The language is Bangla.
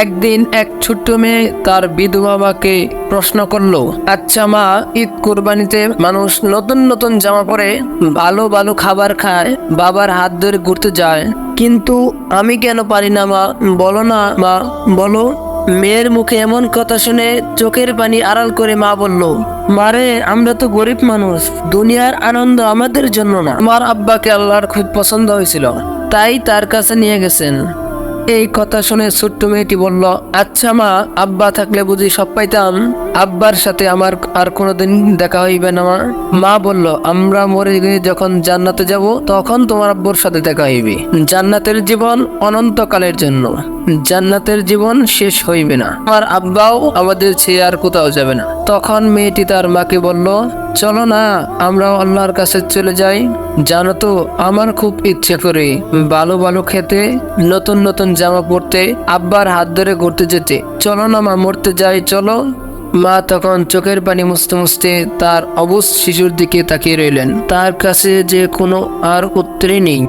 একদিন এক ছোট্ট মেয়ে তার বিধবা মাকে প্রশ্ন করল আচ্ছা মা, ঈদ কোরবানিতে মানুষ নতুন নতুন জামা পরে ভালো ভালো খাবার খায়, বাবার হাত ধরে ঘুরতে যায়। কিন্তু আমি কেন পারি না মা? বলো না মা, বলো। মেয়ের মুখে এমন কথা শুনে চোখের পানি আড়াল করে মা বলল, মারে, আমরা তো গরিব মানুষ, দুনিয়ার আনন্দ আমাদের জন্য না। আমার আব্বাকে আল্লাহর খুব পছন্দ হয়েছিল, তাই তার কাছে নিয়ে গেছেন। এই কথা শুনে ছোট্ট মেয়েটি বলল আচ্ছা মা আব্বা থাকলে বুঝি সব পাইতাম। আব্বার সাথে আমার আর কোনোদিন দেখা হইবে না, মা। মা বলল, আমরা মরে যখন জান্নাতে যাব, তখন তোমার আব্বুর সাথে দেখা হইবে। জান্নাতের জীবন অনন্তকালের জন্য। জান্নাতের জীবন শেষ হইবে না। আমার আব্বাও আমাদের ছেড়ে আর কোথাও যাবে না। তখন মেয়েটি তার মাকে বলল, চলো না আমরা আল্লাহর কাছে চলে যাই। জানো তো, আমার খুব ইচ্ছে করে ভালো ভালো খেতে, নতুন নতুন জামা পরতে, আব্বার হাত ধরে ঘুরতে যেতে। চলো না মা, মরতে যাই, চলো। মা তখন চোখের পানি মুছতে মুছতে তার অবুজ শিশুর দিকে তাকিয়ে রইলেন। তার কাছে যে কোনো আর উত্তরই নেই।